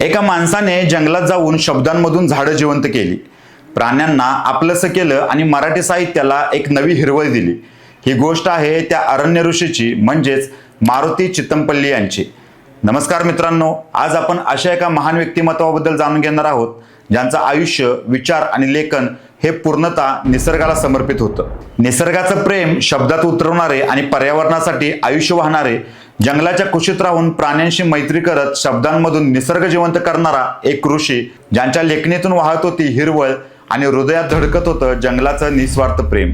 एका माणसाने जंगलात जाऊन शब्दांमधून झाडं जिवंत केली. प्राण्यांना आपलंसं केलं आणि मराठी साहित्याला एक नवी हिरवळ दिली. ही गोष्ट आहे त्या अरण्य ऋषीची म्हणजेच मारुती चित्तमपल्ली यांची. नमस्कार मित्रांनो आज आपण अशा एका महान व्यक्तिमत्वाबद्दल जाणून घेणार आहोत ज्यांचं आयुष्य विचार आणि लेखन हे पूर्णतः निसर्गाला समर्पित होतं. निसर्गाचं प्रेम शब्दात उतरवणारे आणि पर्यावरणासाठी आयुष्य वाहणारे जंगलाच्या कुशीत राहून प्राण्यांशी मैत्री करत शब्दांमधून निसर्ग जिवंत करणारा एक ऋषी ज्यांच्या लेखणीतून वाहत होती हिरवळ आणि हृदयात धडकत होतं जंगलाचं निस्वार्थ प्रेम.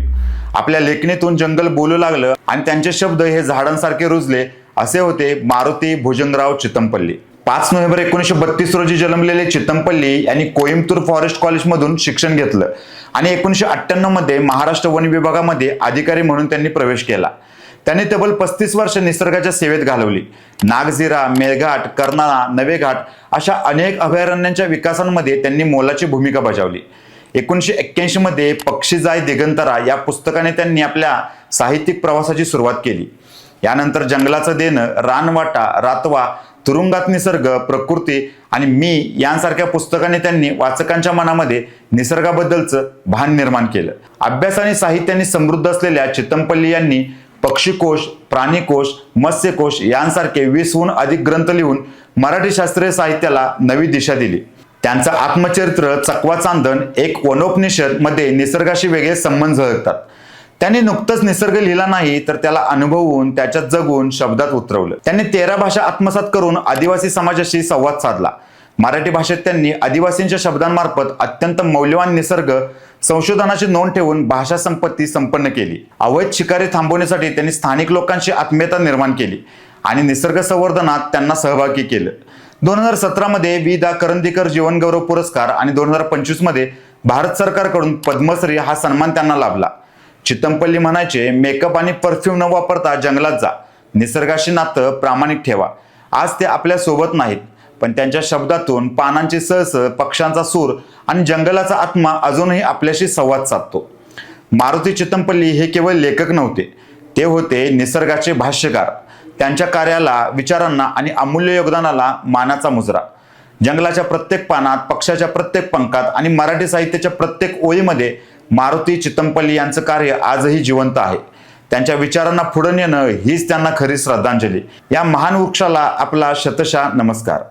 आपल्या लेखणीतून जंगल बोलू लागलं आणि त्यांचे शब्द हे झाडांसारखे रुजले असे होते मारुती भुजंगराव चितमपल्ली. पाच नोव्हेंबर एकोणीसशे बत्तीस रोजी जन्मलेले चितमपल्ली यांनी कोईमतूर फॉरेस्ट कॉलेजमधून शिक्षण घेतलं आणि एकोणीसशे अठ्ठ्याण्णवमध्ये महाराष्ट्र वन विभागामध्ये अधिकारी म्हणून त्यांनी प्रवेश केला. त्यांनी तब्बल पस्तीस वर्ष निसर्गाच्या सेवेत घालवली. नागझिरा मेळघाट कर्नाळा नवेघाट अशा अनेक अभयारण्यांच्या विकासांमध्ये त्यांनी मोलाची भूमिका बजावली. एकोणीसशे एक्क्याऐंशी मध्ये पक्षी जाय दिगंतरा या पुस्तकाने त्यांनी आपल्या साहित्यिक प्रवासाची सुरुवात केली. यानंतर जंगलाचं देणं रानवाटा रातवा तुरुंगात निसर्ग प्रकृती आणि मी यांसारख्या पुस्तकाने त्यांनी वाचकांच्या मनामध्ये निसर्गाबद्दलचं भान निर्माण केलं. अभ्यास आणि साहित्याने समृद्ध असलेल्या चितमपल्ली यांनी पक्षीकोश प्राणीकोश मत्स्यकोश यांसारखे वीसहून अधिक ग्रंथ लिहून मराठी शास्त्रीय साहित्याला नवी दिशा दिली. त्यांचं आत्मचरित्र चकवा चांदण एक वनोपनिषदमध्ये निसर्गाशी वेगळे संबंध झळकतात त्यांनी नुकतंच निसर्ग लिहिला नाही तर त्याला अनुभवून त्याच्यात जगून शब्दात उतरवलं. त्यांनी तेरा भाषा आत्मसात करून आदिवासी समाजाशी संवाद साधला. मराठी भाषेत त्यांनी आदिवासींच्या शब्दांमार्फत अत्यंत मौल्यवान निसर्ग संशोधनाची नोंद ठेवून भाषा संपत्ती संपन्न केली. अवैध शिकारी थांबवण्यासाठी त्यांनी स्थानिक लोकांची आत्मीयता निर्माण केली आणि निसर्ग संवर्धनात त्यांना सहभागी केलं. दोन हजार सतरामध्ये वि. दा. करंदीकर जीवनगौरव पुरस्कार आणि दोन हजार पंचवीसमध्ये भारत सरकारकडून पद्मश्री हा सन्मान त्यांना लाभला. चितमपल्ली म्हणायचे मेकअप आणि परफ्यूम न वापरता जंगलात जा. निसर्गाशी नातं प्रामाणिक ठेवा. आज ते आपल्यासोबत नाहीत पण त्यांच्या शब्दातून पानांची सळसळ पक्ष्यांचा सूर आणि जंगलाचा आत्मा अजूनही आपल्याशी संवाद साधतो. मारुती चितमपल्ली हे केवळ लेखक नव्हते. ते होते निसर्गाचे भाष्यकार. त्यांच्या कार्याला विचारांना आणि अमूल्य योगदानाला मानाचा मुजरा. जंगलाच्या प्रत्येक पानात पक्षाच्या प्रत्येक पंखात आणि मराठी साहित्याच्या प्रत्येक ओळीमध्ये मारुती चितमपल्ली यांचं कार्य आजही जिवंत आहे. त्यांच्या विचारांना पुढे नेणं हीच त्यांना खरी श्रद्धांजली. या महान वृक्षाला आपला शतशा नमस्कार.